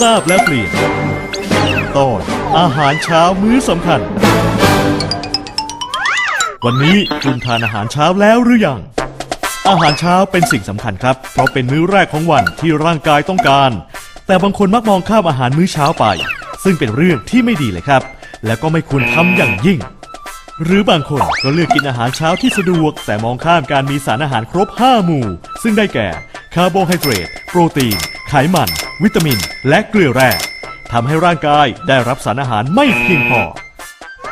ทราบแล้วเปลี่ยน ตอนอาหารเช้ามื้อสำคัญ วันนี้คุณทานอาหารเช้าแล้วหรือยัง อาหารเช้าเป็นสิ่งสำคัญครับ เพราะเป็นมื้อแรกของวันที่ร่างกายต้องการ แต่บางคนมักมองข้ามอาหารมื้อเช้าไป ซึ่งเป็นเรื่องที่ไม่ดีเลยครับ และก็ไม่ควรทำอย่างยิ่ง หรือบางคนก็เลือกกินอาหารเช้าที่สะดวก แต่มองข้ามการมีสารอาหารครบ 5 หมู่ ซึ่งได้แก่ คาร์โบไฮเดรตโปรตีน ไขมัน วิตามิน และเกลือแร่ทำให้ร่างกายได้รับสารอาหารไม่เพียงพอ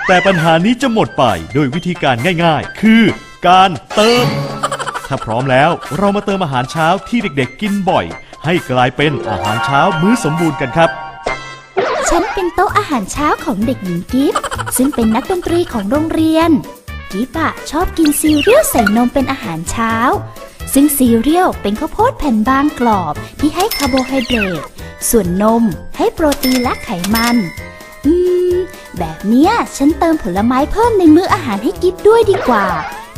แต่ปัญหานี้จะหมดไปโดยวิธีการง่ายๆ คือการเติม ถ้าพร้อมแล้วเรามาเติมอาหารเช้าที่เด็กๆ กินบ่อย ให้กลายเป็นอาหารเช้ามื้อสมบูรณ์กันครับ ฉันเป็นโต๊ะอาหารเช้าของเด็กหญิงกิฟซึ่งเป็นนักดนตรีของโรงเรียน กิฟอะชอบกินซีเรียลใส่นมเป็นอาหารเช้า ซึ่งซีเรียลเป็นข้าวโพดแผ่นบางกรอบที่ให้คาร์โบไฮเดรต ส่วนนมให้โปรตีนและไขมัน อืม แบบเนี้ยฉันเติมผลไม้เพิ่มในมื้ออาหารให้กิฟด้วยดีกว่า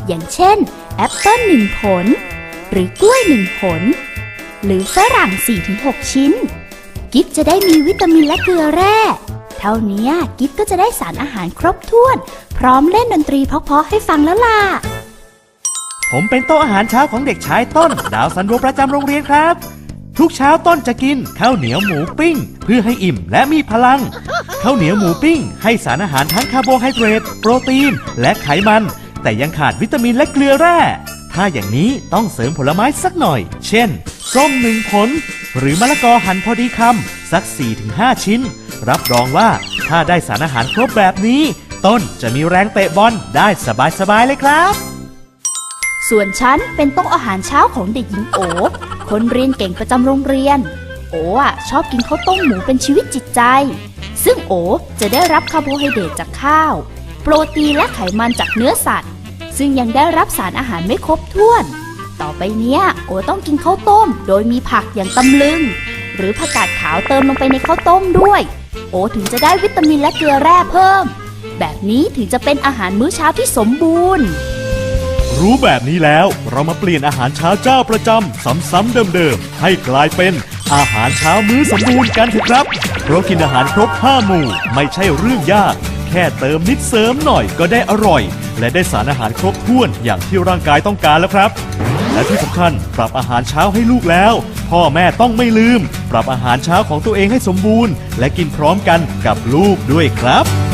อย่างเช่น แอปเปิ้ลหนึ่งผล หรือกล้วยหนึ่งผล หรือฝรั่ง 4-6 ชิ้น กิฟจะได้มีวิตามินและเกลือแร่เท่านี้กิฟก็จะได้สารอาหารครบถ้วน พร้อมเล่นดนตรีเพราะๆให้ฟังแล้วล่ะ ผมเป็นโต๊ะอาหารเช้าของเด็กชายต้น ดาวซันโวประจำโรงเรียนครับ ทุกเช้าต้นจะกินข้าวเหนียวหมูปิ้ง เพื่อให้อิ่มและมีพลัง ข้าวเหนียวหมูปิ้ง ให้สารอาหารทั้งคาร์โบไฮเดรตโปรตีน และไขมัน แต่ยังขาดวิตามินและเกลือแร่ ถ้าอย่างนี้ต้องเสริมผลไม้สักหน่อย เช่น ส้มหนึ่งผล หรือมะละกอหั่นพอดีคำสัก 4-5 ชิ้น รับรองว่าถ้าได้สารอาหารครบแบบนี้ ต้นจะมีแรงเตะบอลได้สบายๆเลยครับ ส่วนฉันเป็นโต๊ะอาหารเช้าของเด็กหญิงโอ คนเรียนเก่งประจำโรงเรียน โออะชอบกินข้าวต้มหมูเป็นชีวิตจิตใจ ซึ่งโอจะได้รับคาร์โบไฮเดรตจากข้าว โปรตีนและไขมันจากเนื้อสัตว์ ซึ่งยังได้รับสารอาหารไม่ครบถ้วน ต่อไปเนี้ยโอต้องกินข้าวต้ม โดยมีผักอย่างตำลึง หรือผักกาดขาวเติมลงไปในข้าวต้มด้วย โอถึงจะได้วิตามินและเกลือแร่เพิ่ม แบบนี้ถึงจะเป็นอาหารมื้อเช้าที่สมบูรณ์ รู้แบบนี้แล้วเรามาเปลี่ยนอาหารเช้าเจ้าประจำซ้ำๆเดิมๆ ให้กลายเป็นอาหารเช้ามื้อสมบูรณ์กันเถอะครับ เพราะกินอาหารครบ5หมู่ไม่ใช่เรื่องยาก แค่เติมนิดเสริมหน่อยก็ได้อร่อย และได้สารอาหารครบถ้วนอย่างที่ร่างกายต้องการแล้วครับ และที่สำคัญปรับอาหารเช้าให้ลูกแล้ว พ่อแม่ต้องไม่ลืม ปรับอาหารเช้าของตัวเองให้สมบูรณ์ และกินพร้อมกันกับลูกด้วยครับ